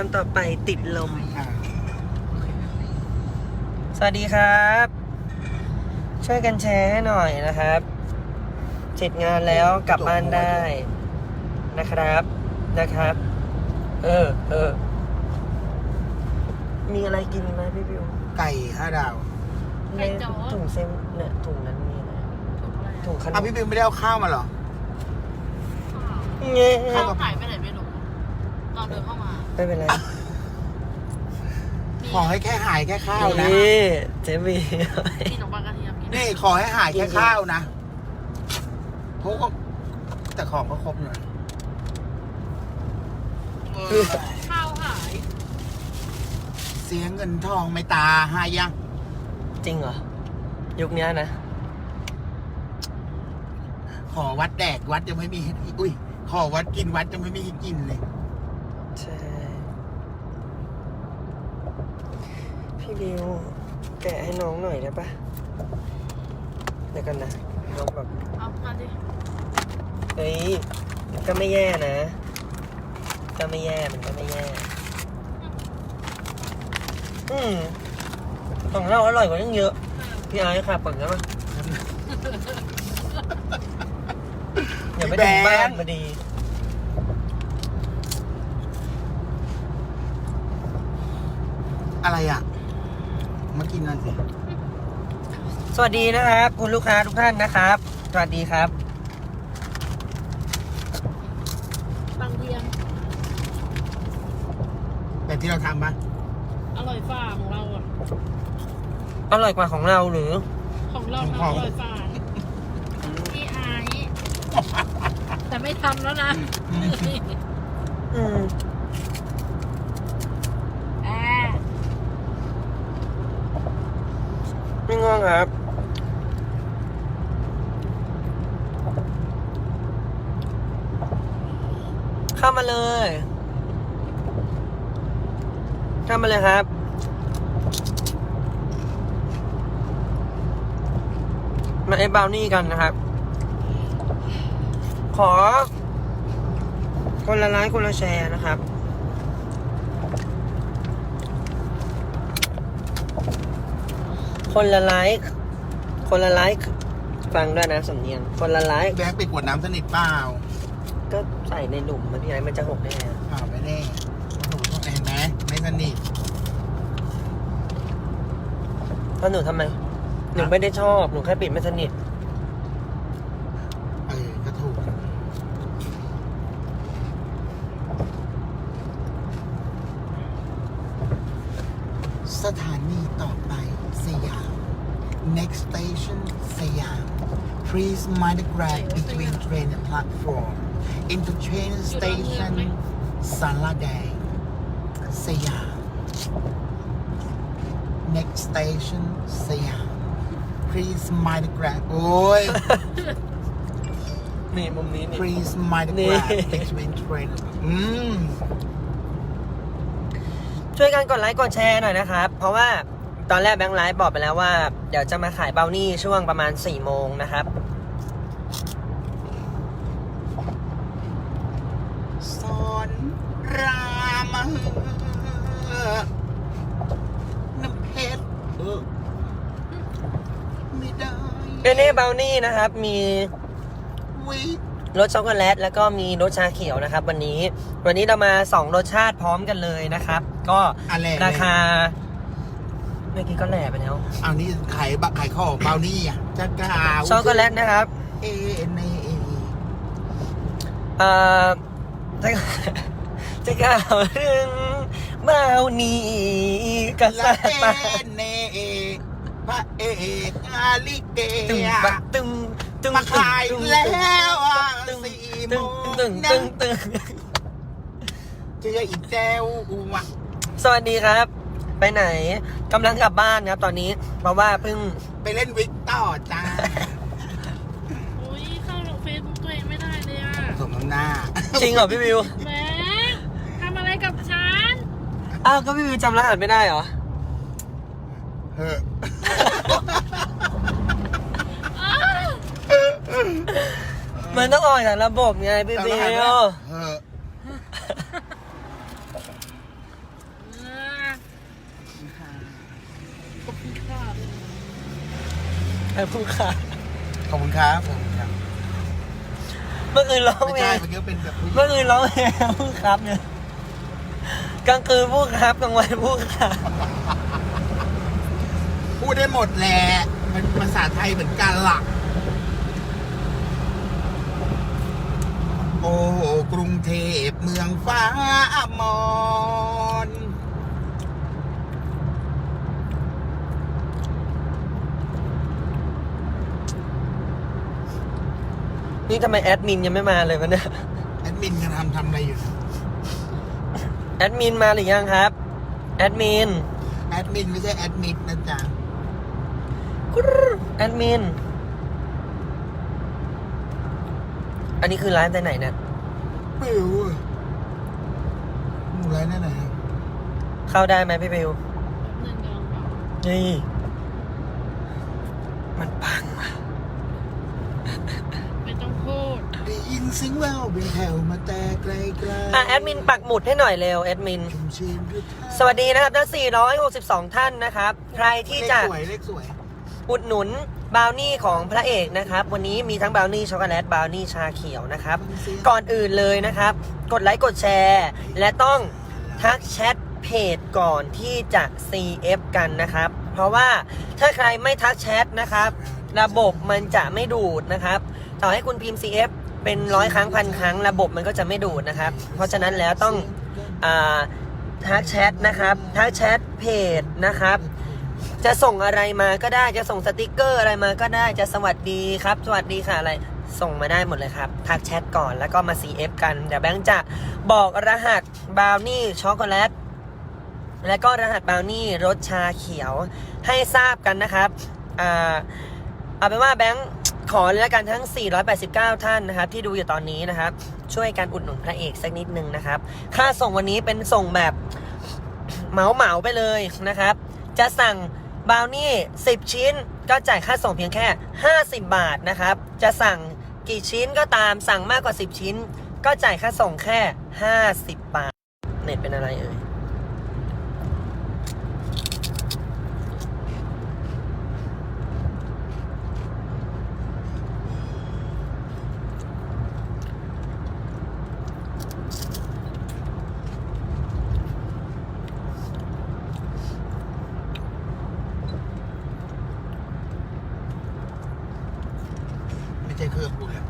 อันต่อไปติดลมอ่าสวัสดีครับ ช่วยกันแชร์ให้หน่อยนะครับ เสร็จงานแล้วกลับบ้านได้นะครับนะครับ เออเออมีอะไรกินไหมพี่บิวไก่ห้าดาวในถุงเซมเนี่ยถุงนั้นมีนะถุงขนอะมพี่บิวไม่ได้เอาข้าวมาเหรอ เงี้ยข้าวหายไปไหนไม่รู้ตอนเดินเข้ามา ไม่เป็นไรมีขอให้แค่หายแค่ข้าวนะ นี่เจมีมีขนมปังกระเทียมกินนี่ขอให้หายแค่ข้าวนะเพราะว่าแต่ของก็ครบหน่อยเออข้าวหายเสียเงินทองไม่ตาหายังจริงเหรอ ยุคเนี้ยนะ ขอวัดแดกวัดยังไม่มีให้กินอุ้ย ขอวัดกินวัดยังไม่มีให้กินเลย ใช่ พี่บิวแกะให้น้องหน่อยได้ปะเดี๋ยวกันนะน้องแบบเอามาดิเฮ้ยก็ไม่แย่นะ ก็ไม่แย่มันก็ไม่แย่ อืมของเราอร่อยกว่าตั้งเยอะพี่ไอ้ค่ะเปิดแล้วมั้ยเดี๋ยวไปถึงบ้านพอดีอะไรอะ มากินนั่นสิสวัสดีนะครับ คุณลูกค้าทุกท่านนะครับ สวัสดีครับ บางเทียมแบบที่เราทำปะอร่อยฝ่าของเราอะ อร่อยกว่าของเราหรือ ของเราทำอร่อยฝ่าพี่ไอซ์แต่ไม่ทำแล้วนะ อืม แอบ ไม่ง่วง ครับ เข้ามาเลย เข้ามาเลยครับมาเอฟบาวนี่กันนะครับ ขอ คนละไลค์คนละแชร์นะครับ คนละไลค์คนละไลค์ฟังด้วยนะสำเนียง คนละไลค์แบงค์ไปกวดน้ำสนิทเปล่าก็ใส่ในหลุมมันที่ไหนมันจะหกได้ไงอะเปล่าไม่แน่หนูต้องเห็นไหมไม่สนิทแล้วหนูทำไม หนูไม่ได้ชอบ หนูแค่ปิดไม่สนิท next station สยาม please mind the gap between train and platform interchange station สารแดงสยาม next station สยาม please mind the gap โอ้ย นี่มุมนี้นี่ Please mind the นี่ grab between train อืม ช่วยกันกดไลค์กดแชร์หน่อยนะครับ เพราะว่า ตอนแรกแบงค์ไลฟ์บอกไปแล้วว่า เดี๋ยวจะมาขายเบลนี่ช่วงประมาณ4ี่โมงนะครับสอนรามน้ำเพชรเออไม่ได้เอเน่เบลนี่นะครับ มีวิรสช็อกโกแลตแล้วก็มีรสชาเขียวนะครับ วันนี้ วันนี้เรามาสองรสชาติพร้อมกันเลยนะครับ ก็อะไร ราคา เมื่อกี้ก็แหล่ไปแล้วเอานี่ขายบะขายข้าวเบานี่อะจะกล่าวช็อกโกแลตนะครับ เอเนเอเอ่อจะจะกล่าวถึงเบานี่กลาษัตเอริย์เนเอพระเอกอาลิเกตึงปะตึงตึงมาขายตึงแล้วอะตึงสี่ตึโมงงตึงนะตึงตึงเจออีแจวอูวะสวัสดีครับ ไปไหนกำลังกลับบ้านครับตอนนี้ เพราะว่าเพิ่ง ไปเล่นวิกต่อจ้าอุ้ยเข้าเฟซบุ๊กตัวเองไม่ได้เลยอะสมน้ำหน้า จริงเหรอพี่วิว แหมทำอะไรกับฉันอ้าวก็พี่วิวจำรหัสไม่ได้เหรอ เฮ้ออ้าวมันต้องออกจากระบบไงพี่วิว เฮ้อ ค่ผู้ค้าขอบคุณครับขอบคุณครับเมื่อคืนร้องไม่เพลใช่งเมื่อกี้เป็นแบบผู้หญิงเมื่อคืนร้องเพลงผู้ครับเนี่ยกลางคืนผู้ครับกลางวันผู้ครับพูดได้หมดแหละมันภาษาไทยเหมือนกันล่ะ โอ้โหกรุงเทพเมืองฟ้ามอน นี่ทำไมแอดมินยังไม่มาเลยวะเนี่ย แอดมินกำลังทำอะไรอยู่นะแอดมินมาหรือยังครับ แอดมิน แอดมินไม่ใช่แอดมิดนะจ๊ะแอดมิน อันนี้คือไลฟ์ในไหนเนี่ย ไม่รู้อะหมูไรแน่ไหนครับเข้าได้ไหมพี่บิวหนึ่งกำลังบอกนี่ มันปังว่ะ ไม่ต้องพูด ได้ ยินเสียงแววเป็นแถวมาแต่ไกลไกลอะแอดมินปักหมุดให้หน่อยเร็วแอดมิน ชุ่มชื่นด้วยเธอสวัสดีนะครับทั้ง 462 ท่านนะครับ ใครที่จะเลขสวยเลขสวย อุดหนุนบราวนี่ของพระเอกนะครับ วันนี้มีทั้งบราวนี่ช็อกโกแลตบราวนี่ชาเขียวนะครับ ก่อนอื่นเลยนะครับ กดไลค์กดแชร์ และต้องทักแชทเพจก่อนที่จะ CF กันนะครับ เพราะว่าถ้าใครไม่ทักแชทนะครับ ระบบมันจะไม่ดูดนะครับ ต่อให้คุณพิมพ์ CF เป็นร้อยครั้งพันครั้งระบบมันก็จะไม่ดูดนะครับ เพราะฉะนั้นแล้วต้องอาทักแชทนะครับทักแชทเพจนะครับ จะส่งอะไรมาก็ได้จะส่งสติกเกอร์อะไรมาก็ได้จะสวัสดีครับ สวัสดีค่ะอะไรส่งมาได้หมดเลยครับ ทักแชทก่อนแล้วก็มา CF กัน เดี๋ยวแบงค์จะบอกรหัสบราวนี่ช็อกโกแลตและก็รหัสบราวนี่รสชาเขียวให้ทราบกันนะครับอ่าเอาเป็นว่าแบงค์ ขอเลยละกันทั้ง 489 ท่านนะครับ ที่ดูอยู่ตอนนี้นะครับ ช่วยกันอุดหนุนพระเอกสักนิดนึงนะครับ ค่าส่งวันนี้เป็นส่งแบบเหมาเหมาไปเลยนะครับ จะสั่งบาวนี่ 10 ชิ้นก็จ่ายค่าส่งเพียงแค่ 50 บาทนะครับ จะสั่งกี่ชิ้นก็ตามสั่งมากกว่า 10 ชิ้น ก็จ่ายค่าส่งแค่ 50 บาท เน็ตเป็นอะไรเอ่ย ไม่ใช่เครื่องกูแล้ว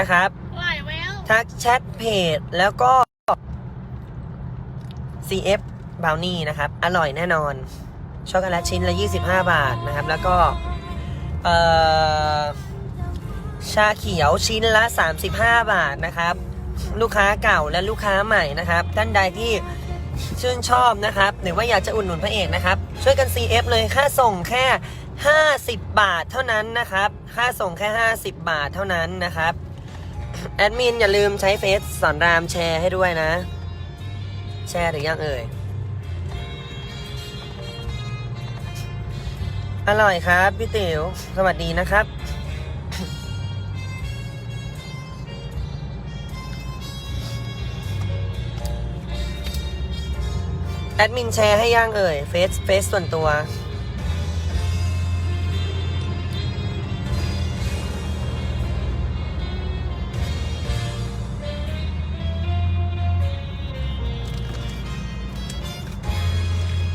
นะครับไหวแววทักแชทเพจแล้วก็ CF บ r o w n i e นะครับ อร่อยแน่นอน ช็อกโกแลตชิ้นละ 25 บาทนะครับ แล้วก็เอ่อชาเขียวชิ้นละ 35 บาทนะครับ ลูกค้าเก่าและลูกค้าใหม่นะครับ ท่านใดที่ชื่นชอบนะครับ หรือว่าอยากจะอุดหนุนพระเอกนะครับ ช่วยกัน CF เลยค่าส่งแค่ 50 บาทเท่านั้นนะครับ ค่าส่งแค่ 50 บาทเท่านั้นนะครับ แอดมินอย่าลืมใช้เฟซสอนรามแชร์ให้ด้วยนะ แชร์หรือยังเอ่ย อร่อยครับ พี่ติ๋วสวัสดีนะครับ แอดมินแชร์ให้ยังเอ่ยเฟซเฟซส่วนตัว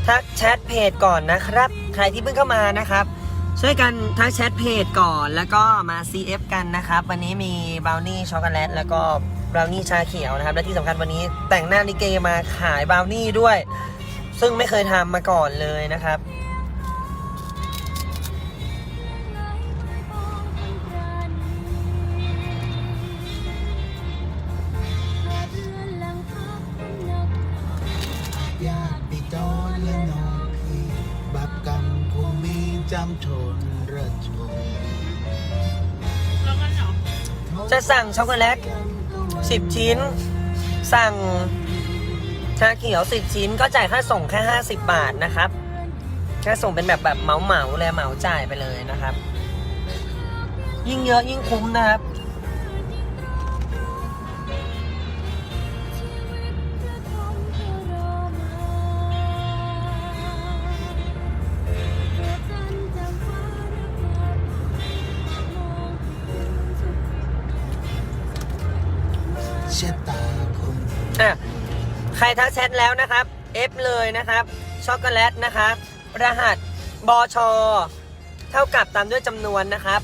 ทักแชทเพจก่อนนะครับ ใครที่เพิ่งเข้ามานะครับ ช่วยกันทักแชทเพจก่อนแล้วก็มา CF กันนะครับ วันนี้มีบราวนี่ช็อกโกแลตแล้วก็บราวนี่ชาเขียวนะครับ และที่สำคัญวันนี้แต่งหน้าลิเกมาขายบราวนี่ด้วย ซึ่งไม่เคยทำมาก่อนเลยนะครับ สั่งช็อกโกแลต10ชิ้น สั่งชาเขียว10ชิ้นก็จ่ายค่าส่งแค่50บาทนะครับ แค่ส่งเป็นแบบแบบเหมาเหมาๆเลยเหมาจ่ายไปเลยนะครับ ยิ่งเยอะยิ่งคุ้มนะครับ อะใครทักแชทแล้วนะครับ F เลยนะครับ ช็อกโกแลตนะครับ รหัสบอชอเท่ากับตามด้วยจำนวนนะครับ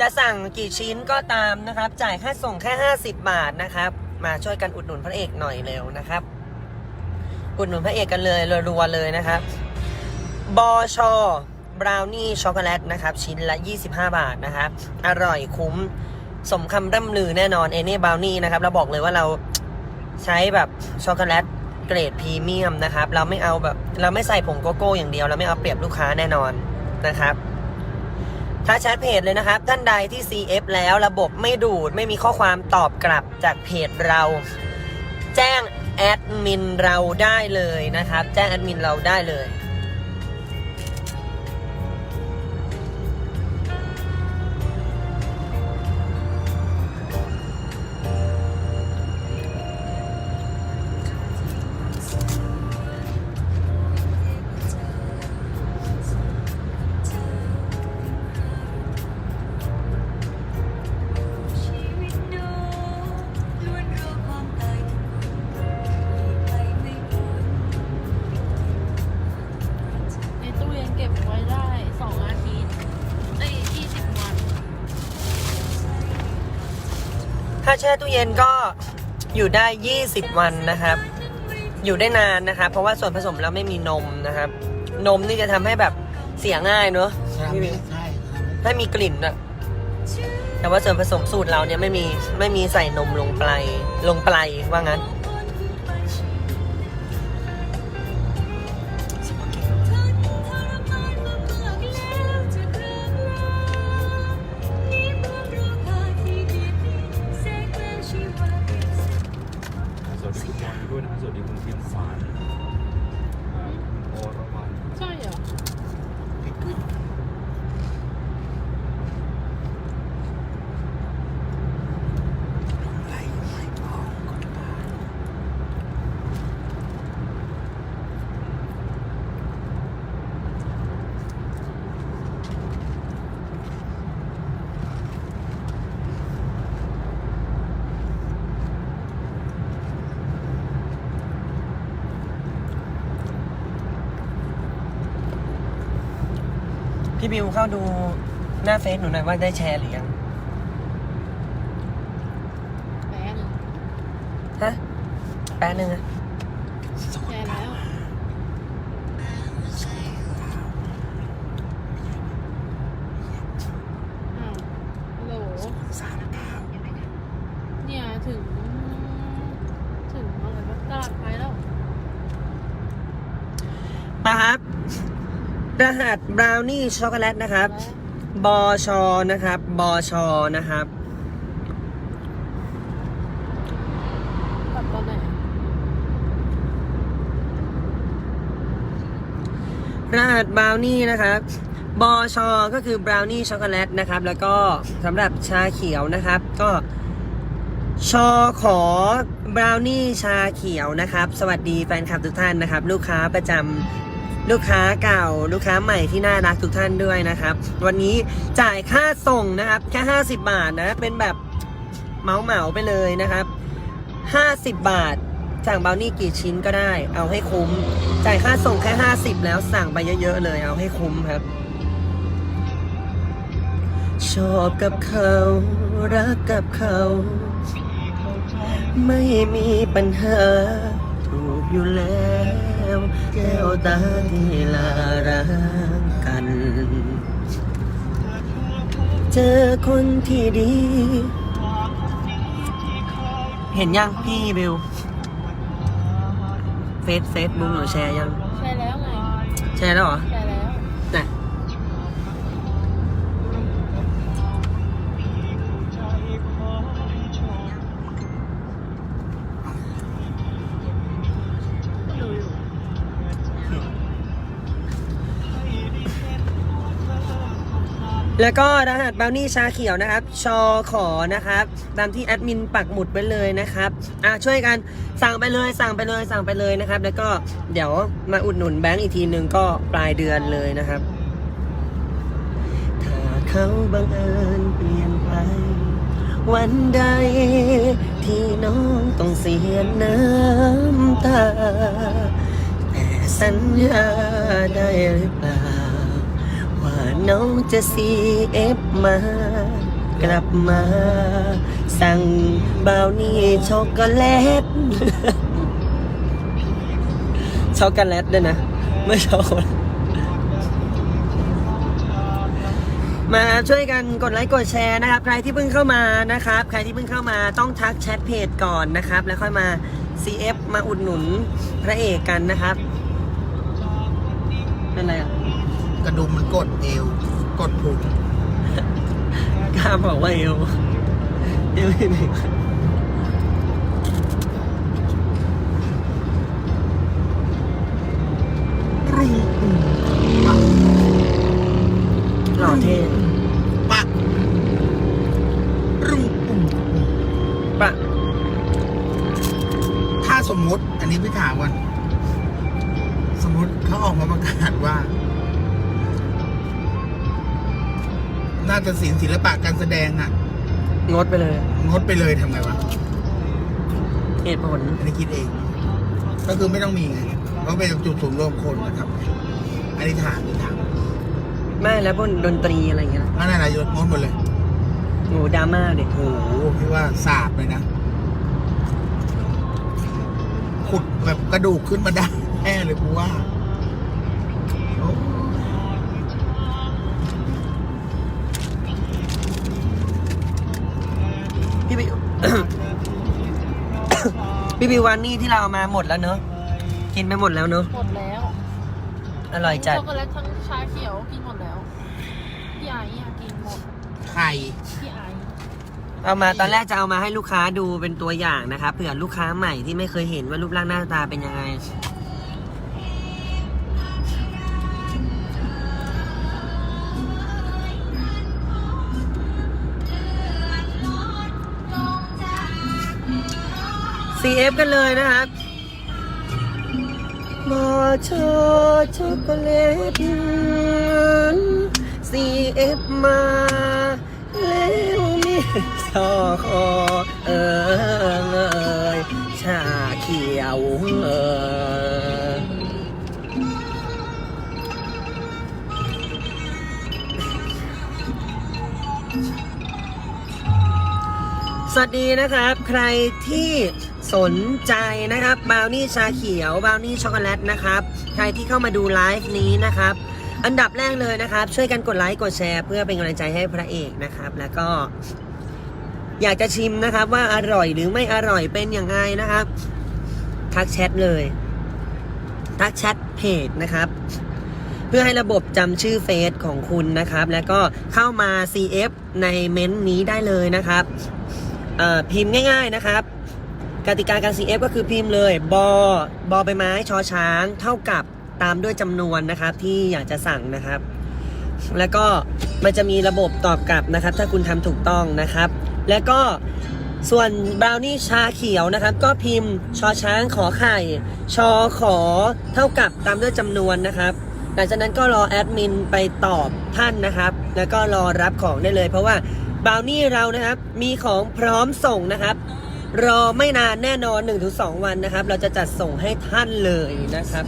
จะสั่งกี่ชิ้นก็ตามนะครับ จ่ายค่าส่งแค่ 50 บาทนะครับ มาช่วยกันอุดหนุนพระเอกหน่อยเร็วนะครับ อุดหนุนพระเอกกันเลยรัวๆเลยนะครับบอชอบราวนี่ช็อกโกแลตนะครับ ชิ้นละ 25 บาทนะครับ อร่อยคุ้ม สมคำร่ำลือแน่นอนเอเน่บราวนี่นะครับ เราบอกเลยว่าเรา ใช้แบบช็อกโกแลตเกรดพรีเมียมนะครับ เราไม่เอาแบบ เราไม่ใส่ผงโกโก้อย่างเดียว เราไม่เอาเปรียบลูกค้าแน่นอนนะครับถ้าแชทเพจเลยนะครับ ท่านใดที่ CF แล้วระบบไม่ดูดไม่มีข้อความตอบกลับจากเพจเรา แจ้งแอดมินเราได้เลยนะครับ แจ้งแอดมินเราได้เลย ช่ตู้เย็นก็อยู่ได้ 20 วันนะครับ อยู่ได้นานนะครับ เพราะว่าส่วนผสมเราไม่มีนมนะครับ นมนี่จะทำให้แบบเสียง่ายเนอะเซรามิกใช่เซรามิกให้มีกลิ่นอะแต่ว่าส่วนผสมสูตรเราเนี่ยไม่มีไม่มีใส่นมลงไปลงไปว่างั้น วัสดีคุณบอลด้วยนะสวัสดีคุณพิมสานอ่าคุณโอรวัน ใช่เหรอ พิกวินไหลไม่พอก็ตาย พี่บิวเข้าดูหน้าเฟซหนูหน่อยว่าได้แชร์หรือยังแพ้หนึ่งฮะ แป๊บนึงนะ แพ้แล้วอ้าวฮัลโหล สามเก้า เนี่ยถึง ถึงอะไรวะตลาดไทยแล้ว นะครับ ร หัสบราวนี่ช็อกโกแลตนะครับ บอชอนะครับ บอชอนะครับตอนไหนรหัสบราวนี่นะครับบอชอก็คือบราวนี่ช็อกโกแลตนะครับ แล้วก็สำหรับชาเขียวนะครับ ก็ชอขอบราวนี่ชาเขียวนะครับ สวัสดีแฟนคลับทุกท่านนะครับ ลูกค้าประจำ ลูกค้าเก่าลูกค้าใหม่ที่น่ารักทุกท่านด้วยนะครับ วันนี้จ่ายค่าส่งนะครับแค่50 บาทนะ เป็นแบบเหมาเหมาไปเลยนะครับ 50 บาท สั่งเบราวนี่กี่ชิ้นก็ได้ เอาให้คุ้ม จ่ายค่าส่งแค่ 50 แล้วสั่งไปเยอะๆเลย เอาให้คุ้มครับ ชอบกับเขา รักกับเขา ไม่มีปัญหาถูกอยู่แล้ว แก้วตาที่ลารักกัน เจอคนที่ดี เห็นยังพี่บิวเฟซเฟซบุ๊กหนูแชร์ยัง ใช่แล้วไง แชร์แล้วเหรอ ใช่ แล้วก็รหัสบราวนี่ชาเขียวนะครับ ชอขอนะครับ ตามที่แอดมินปักหมุดไว้เลยนะครับอะช่วยกันสั่งไปเลยสั่งไปเลยสั่งไปเลยนะครับ แล้วก็เดี๋ยวมาอุดหนุนแบงก์อีกทีหนึ่งก็ปลายเดือนเลยนะครับ ถ้าเขาบังเอิญเปลี่ยนไป วันใด ที่น้องต้องเสียน้ำตา แต่สัญญาได้หรือเปล่า น้องจะซีเอฟมา กลับมา สั่งบาวนี่ช็อกโกแลตช็อกโกแลตด้วยนะ ไม่ช็อกโกแลตมาช่วยกันกดไลค์กดแชร์นะครับ ใครที่เพิ่งเข้ามานะครับ ใครที่เพิ่งเข้ามาต้องทักแชทเพจก่อนนะครับ แล้วค่อยมา CF มาอุดหนุนพระเอกกันนะครับ เป็นไรอะ ระดุมมันกดเอว กดพุงกล้าบอกว่าเอวเอวไม่มีหล่อเท่ปะรุงปุ่มปะถ้าสมมุติ อันนี้พี่ถามก่อนสมมุติเขาออกมาประกาศว่าาจะศิลป์ศิลปะการแสดงอะงดไปเลย งดไปเลยทำไงวะ เหตุผล อันนี้คิดเอง ก็คือไม่ต้องมีไงเพราะเป็นจุดศูนย์รวมคนนะครับอันนี้ถามนี่ถามไม่แล้วพวกดนตรีอะไรเงี้ยอันนั้นนายกงดหมดเลยโง่ดราม่าเด็กโอ้โหพี่ว่าสาบเลยนะ ขุดแบบกระดูกขึ้นมาได้แน่เลยกูว่า บิวพี่บิววันนี้ที่เราเอามาหมดแล้วเนอะกินไปหมดแล้วเนอะหมดแล้วอร่อยจัดช็อกโกแลตทั้งชาเขียวกินหมดแล้วพี่ไอ้อะกินหมดไข่พี่ไอ้เอามาตอนแรกจะเอามาให้ลูกค้าดูเป็นตัวอย่างนะครับเผื่อลูกค้าใหม่ที่ไม่เคยเห็นว่ารูปร่างหน้าตาเป็นยังไง CF กันเลยนะครับมอชอช็อกโกแลต CF มาแล้วมีซอคอเออเอยชาเขียวเออสวัสดีนะครับ ใครที่ สนใจนะครับบาวนี่ชาเขียวบาวนี่ช็อกโกแลตนะครับ ใครที่เข้ามาดูไลฟ์นี้นะครับ อันดับแรกเลยนะครับ ช่วยกันกดไลค์กดแชร์ เพื่อเป็นกำลังใจให้พระเอกนะครับ แล้วก็ อยากจะชิมนะครับ ว่าอร่อยหรือไม่อร่อยเป็นอยังไงนะครับ ทักแชทเลย ทักแชทเพจนะครับเพื่อให้ระบบจำชื่อเฟซของคุณนะครับ แล้วก็เข้ามา CF ในเม้นต์นี้ได้เลยนะครับพิมพ์ง่าย ๆนะครับ กติกาการ CF ก็คือพิมพ์เลยบอบอใบไม้ชอช้าง เท่ากับตามด้วยจำนวนนะครับ ที่อยากจะสั่งนะครับ แล้วก็มันจะมีระบบตอบกลับนะครับ ถ้าคุณทำถูกต้องนะครับ แล้วก็ส่วนบราวนี่ชาเขียวนะครับ ก็พิมพ์ชอช้างขอไข่ ชอขอเท่ากับตามด้วยจำนวนนะครับ หลังจากนั้นก็รอแอดมินไปตอบท่านนะครับ แล้วก็รอรับของได้เลย เพราะว่าบราวนี่เรานะครับมีของพร้อมส่งนะครับ รอไม่นานแน่นอน 1-2 วันนะครับ เราจะจัดส่งให้ท่านเลยนะครับ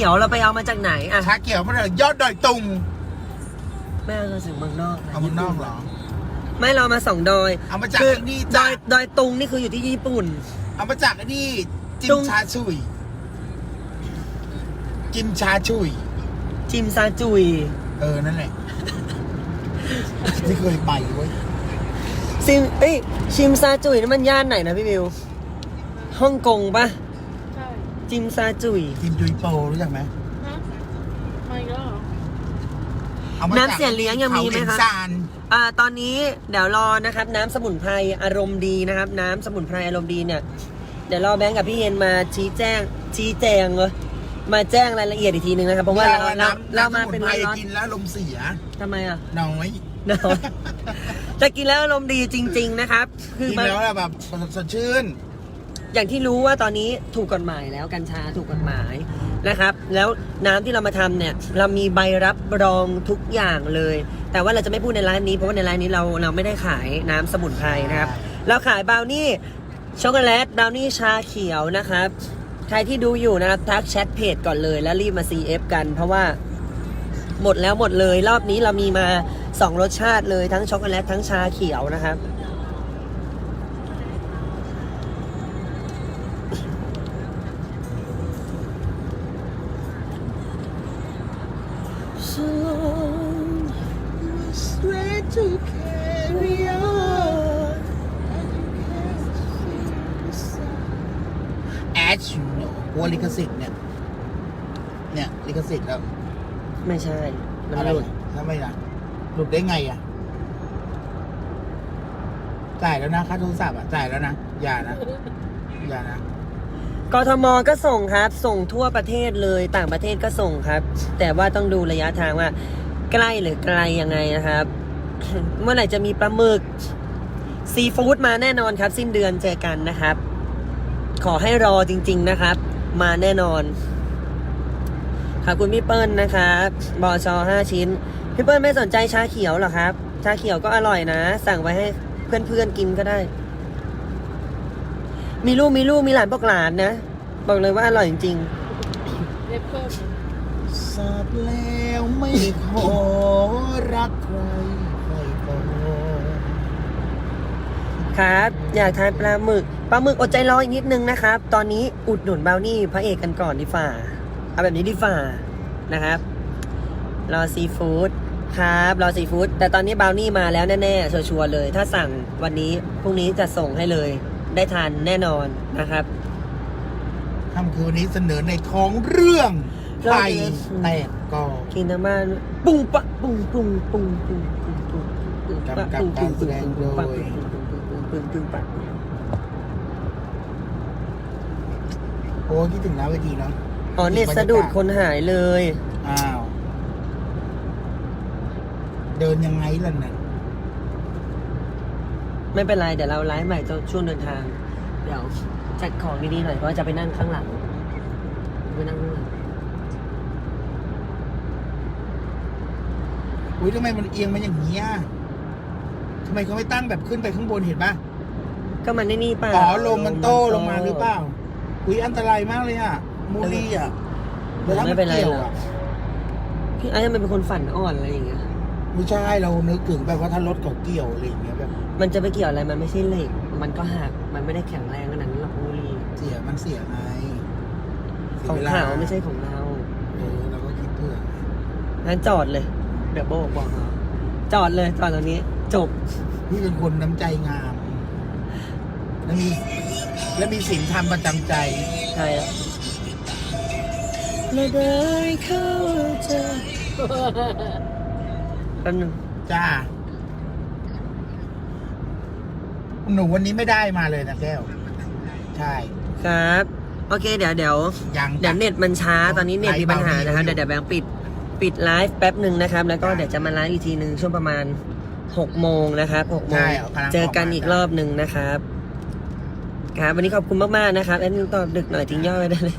ขียวเราไปเอามาจากไหนอะชาเขียวมันยอดดอยตุงไม่เอามาจากเมืองนอกะเอามันนอกเหรอ ไม่เรามาสองดอยเอามาจากคือไอ้นี่ดจ้ะอยดอยตุงนี่คืออยู่ที่ญี่ปุ่น เอามาจากไอ้นี่จิตุมงชาชุยจิมชาชุย จิมซาจุย เออ นั่นแหละ ที่เคยไปเว้ยซิมเอ้ยชิมซาจุยนั่นมันย่านไหนนะพี่บิวฮ่องกงปะใช่ จิมซาจุยจิมจุยโปรู้จักไหมฮะมาอีกแล้วเหรอเอามาน้ำเสียเลี้ยงยังมีไหมเขาคะเห็นซานอ่าตอนนี้เดี๋ยวรอนะครับ น้ำสมุนไพรอารมณ์ดีนะครับ น้ำสมุนไพรอารมณ์ดีเนี่ย เดี๋ยวรอแบงค์กับพี่เย็นมาชี้แจ้งชี้แจงเลยมาแจ้งรายละเอียดอีกทีหนึ่งนะครับเพราะว่าเราเราน้ำเราน้ำมาสมุเป็นนไพรร้อนกินแล้วลมเสียๆทำไมอะน้อยน้อยจะกินแล้วอารมณ์ดีจริง ๆ นะครับ คือกินมันแล้วน่ะแบบสดชื่น อย่างที่รู้ว่าตอนนี้ถูกกฎหมายแล้วกัญชาถูกกฎหมายนะครับ แล้วน้ำที่เรามาทำเนี่ยเรามีใบรับรองทุกอย่างเลย แต่ว่าเราจะไม่พูดในร้านนี้เพราะว่าในร้านนี้เราเราไม่ได้ขายน้ำสมุนไพรนะครับ เราขายบราวนี่ช็อกโกแลตบราวนี่ชาเขียวนะครับ ใครที่ดูอยู่นะครับทักแชทเพจก่อนเลยแล้วรีบมา CF กัน เพราะว่าหมดแล้วหมดเลย รอบนี้เรามีมา 2 รสชาติเลยทั้งช็อกโกแลตทั้งชาเขียวนะครับ ได้ไงอะ จ่ายแล้วนะค่าโทรศัพท์อะ จ่ายแล้วนะ อย่านะ อย่านะ กทมก็ส่งครับ ส่งทั่วประเทศเลยต่างประเทศก็ส่งครับ แต่ว่าต้องดูระยะทางว่า ใกล้หรือไกลยังไงนะครับ เมื่อไหร่จะมีปลาหมึกซีฟู้ดมาแน่นอนครับ สิ้นเดือนเจอกันนะครับ ขอให้รอจริง ๆนะครับ มาแน่นอนขอบคุณพี่เปิ้ลนะครับบอชอห้าชิ้น พี่เปิ้ลไม่สนใจชาเขียวเหรอครับ ชาเขียวก็อร่อยนะ สั่งไว้ให้เพื่อนๆกินก็ได้ มีลูกมีลูกมีหลานบอกหลานนะ บอกเลยว่าอร่อยจริงเล็บเพิ่มสาบแล้วไม่ขอรักใครใครต่อๆครับ อยากทานปลาหมึกปลาหมึกอดใจรออีกนิดนึงนะครับ ตอนนี้อุดหนุนบราวนี่พระเอกกันก่อนดีฝ่าเอาแบบนี้ดีฝ่านะครับ รอซีฟู้ด ครับรอซีฟู้ดแต่ตอนนี้บราวนี่มาแล้วแน่ๆชัวร์ๆเลย ถ้าสั่งวันนี้พรุ่งนี้จะส่งให้เลย ได้ทานแน่นอนนะครับค่ำคืนนี้เสนอในท้องเรื่องไฟแตกกอกินน้ำมันปุ้งปะปุ้งปุ้งปุ้งปุ้งปุ้งปุ้งปุ้งกำกับการแสดงโดยปุ้งปุ้งปุ้งปุ้งปะโอ้คิดถึงน้าเวทีเนาะอ๋อเน็ตสะดุดคนหายเลย อ้าว เดินยังไงล่ะน่ะไม่เป็นไรเดี๋ยวเราไลฟ์ใหม่ช่วงเดินทาง เดี๋ยวจัดของดีๆหน่อยเพราะว่าจะไปนั่งข้างหลังไปนั่งข้างหลังอุ้ยทำไมมันเอียงมาอย่างนี้ยทำไมเขาไม่ตั้งแบบขึ้นไปข้างบนเห็นปะก็มันไม่นี่เปล่าอ๋อลมมันโต้ลงมาหรือเปล่า อุ้ยอันตรายมากเลยอะมูลี่อะวลาไม่เป็นไรกี่ยวหรอกอะพี่ไอ้ทำไมเป็นคนฝันอ่อนอะไรอย่างเงี้ย ไม่ใช่เรานึกถึงแบบว่าถ้ารถเขาเกี่ยวอะไรอย่างเงี้ยแบบมันจะไปเกี่ยวอะไรมันไม่ใช่เหล็ก มันก็หักมันไม่ได้แข็งแรงขนาดนั้นหรอกมูลีเสียมันเสียไงสียของวลเขาไม่ใช่ของเราเออเราก็คิดเพื่องั้นจอดเลย เดี๋ยวโบกบอกเขาจอดเลยจอดตรงนี้ จบพี่เป็นคนน้ำใจงาม และมีและมีศีลธรรมประจำใจ ใช่แล้วและได้เข้าใจ แป๊บนึงจ้า หนูวันนี้ไม่ได้มาเลยนะแก้ว ใช่ ครับ โอเค เดี๋ยวเดี๋ยวยังเดี๋ยวเน็ตมันช้าตอนนี้เน็ตมีปัญหานะครับไลฟ์เดี๋ยวเดี๋ยวแบงค์ปิดปิดไลฟ์แป๊บหนึ่งนะครับ แล้วก็เดี๋ยวจะมาไลฟ์อีกทีหนึ่งช่วงประมาณ6โมงนะครับ6โมใช่งกำลังเจอกันออกมาอีกรอบหนึ่งนะครับ ครับวันนี้ขอบคุณมากๆนะครับแอดมินตอบดึกหน่อยทิ้งย่อไว้ได้เลย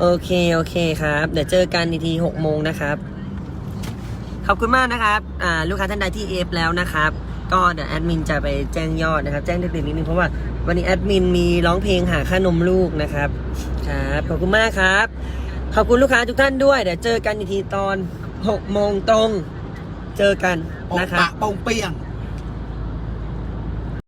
โอเคโอเคครับ เดี๋ยวเจอกันอีกที6โมงนะครับ ขอบคุณมากนะครับลูกค้าท่านใดที่เอฟแล้วนะครับ ก็เดี๋ยวแอดมินจะไปแจ้งยอดนะครับ แจ้งเด็กๆนิดนึงเพราะว่าวันนี้แอดมินมีร้องเพลงหาค่านมลูกนะครับครับขอบคุณมากครับ ขอบคุณลูกค้าทุกท่านด้วยเดี๋ยวเจอกันอีกทีตอน6โมงตรง เจอกันนะครับปะปงเปียง